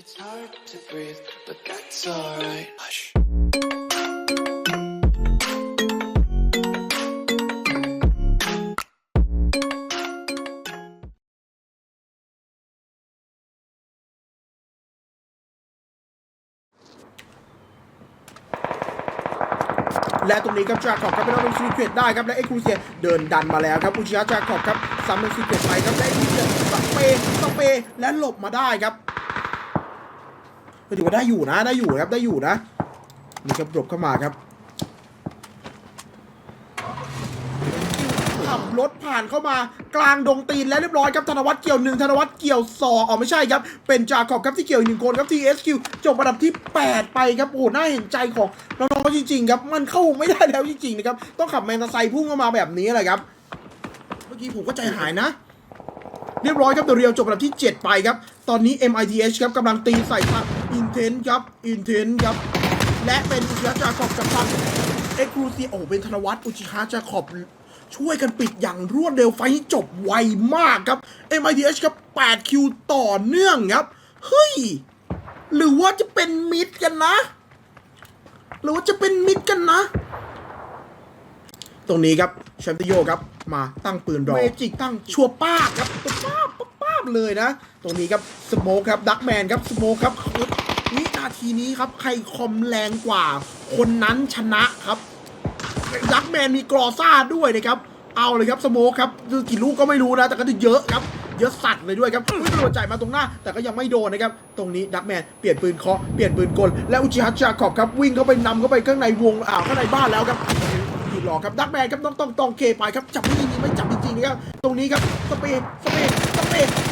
It's hard to breathe, but that's alright. Hush. และตรงนี้ครับจาคอบครับเป็นเอาเป็นซีเกตได้ครับและเอ็กซ์ครูเซียเดินดันมาแล้วครับอุชิยะจาคอบครับซ้ำเป็นซีเกตไปครับและเอ็กซ์ครูเซียสเปย์สเปย์และหลบมาได้ครับ ก็ถือว่าได้อยู่นะได้อยู่นะครับได้อยู่นะนี่ครับหลบเข้ามาครับขับรถผ่านเข้ามากลางดงตีนและเรียบร้อยครับธนวัฒน์เกี่ยวหนึ่งธนวัฒน์เกี่ยวสองอ๋อไม่ใช่ครับ เป็นจาขอบครับที่เกี่ยวอีกหนึ่งคนครับ TSQ จบอันดับที่ 8 ไปครับโอ้โหน่าเห็นใจของน้องๆจริงๆครับมันเข้าไม่ได้แล้วจริงๆนะครับต้องขับแมนตาไซค์พุ่งเข้ามาแบบนี้เลยครับ เมื่อกี้ผมก็ใจหายนะ เรียบร้อยครับเดเรียวจบอันดับที่ 7 ไปครับ ตอนนี้ MITH ครับกำลังตีใส่ทาง อินเทนครับ อินเทนครับ และเป็นอุจิฮะจาขอบกับทางเอ็กซ์ครูซีโอเป็นธนวัฒน์อุจิฮะจาขอบช่วยกันปิดอย่างรวดเร็วไฟท์จบไวมากครับ MITH ครับ 8 คิวต่อเนื่องครับ เฮ้ย หรือว่าจะเป็นมิดกันนะ หรือว่าจะเป็นมิดกันนะ ตรงนี้ครับแชมเปโยครับ มาตั้งปืนรอเมจิกตั้งชัวร์ป้าบครับป้าบป้าบป้าบ เลยนะ ตรงนี้ครับสโมคครับดักแมนครับสโมคครับวินาทีนี้ครับใครคอมแรงกว่า คนนั้นชนะครับดักแมนมีกรอซ่าด้วยนะครับ เอาเลยครับสโมคครับคือกี่ลูกก็ไม่รู้นะ แต่ก็จะเยอะครับเยอะสัตว์เลยด้วยครับไม่โดนจ่ายมาตรงหน้า แต่ก็ยังไม่โดนนะครับ ตรงนี้ดักแมนเปลี่ยนปืนเคาะเปลี่ยนปืนกล และอุจิฮัตจาขอบครับวิ่งเข้าไปนำเข้าไปข้างในวงอ่าวข้างในบ้านแล้วครับหยุดรอครับดักแมนครับต้องต้องต้องเคไปครับจับไม่จริงไม่จับจริงๆนะครับตรงนี้ครับสเปนสเปนสเปน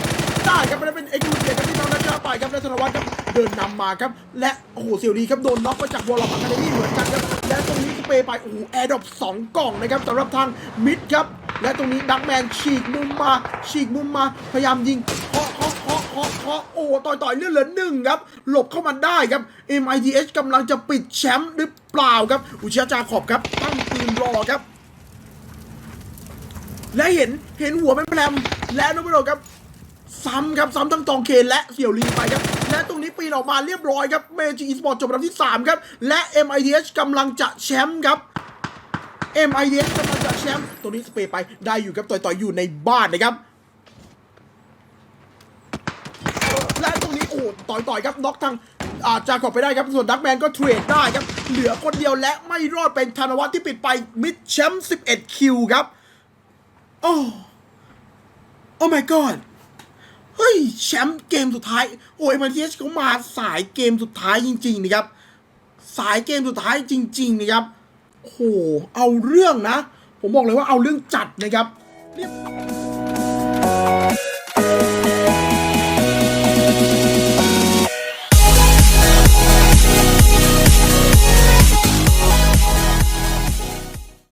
ได้ครับไม่ได้เป็นเอ็กซ์คลูเซียครับที่น้องนัชชาไปครับและธนวัฒน์ครับเดินนำมาครับ และโอ้โหเซียวดีครับโดนน็อกมาจากวอลล์อะคาเดมี่เหมือนกันครับและตรงนี้สเปย์ไปโอ้โหแอร์ดรอปสองกล่องนะครับสำหรับทางมิดครับและตรงนี้ดักแมนฉีกมุมมาฉีกมุมมาพยายามยิงเคาะเคาะเคาะเคาะเคาะโอ้ต่อยต่อยเลือดเหลือหนึ่งครับ หลบเข้ามาได้ครับ MIDH กำลังจะปิดแชมป์หรือเปล่าครับ อุชิยะจาขอบครับ ตั้งปืนรอครับ และเห็นเห็นหัวเป็นแพรมและนุบโรครับ ซ้ำครับซ้ำทั้งตองเคนและเสี่ยวลีไปครับ และตรงนี้ปีนออกมาเรียบร้อยครับเมจิอีสปอร์ตจบอันดับที่ 3 ครับ และ MIDH กำลังจะแชมป์ครับ MIDH กำลังจะแชมป์ตัวนี้สเปย์ไปได้อยู่ครับต่อยๆอยู่ในบ้านนะครับและตรงนี้โอ้ต่อยต่อยครับน็อกทางอาจาขอบไปได้ครับส่วนดักแมนก็เทรดได้ครับ เหลือคนเดียวและไม่รอดเป็นธนวัฒน์ที่ปิดไปมิดแชมป์11คิวครับ โอ้ โอ้ my god เฮ้ยแชมป์เกมสุดท้าย โอ้ยมาทียสเขามาสายเกมสุดท้ายจริง ๆ นะครับ สายเกมสุดท้ายจริง ๆ นะครับโอ้เอาเรื่องนะ ผมบอกเลยว่าเอาเรื่องจัดนะครับเรียบ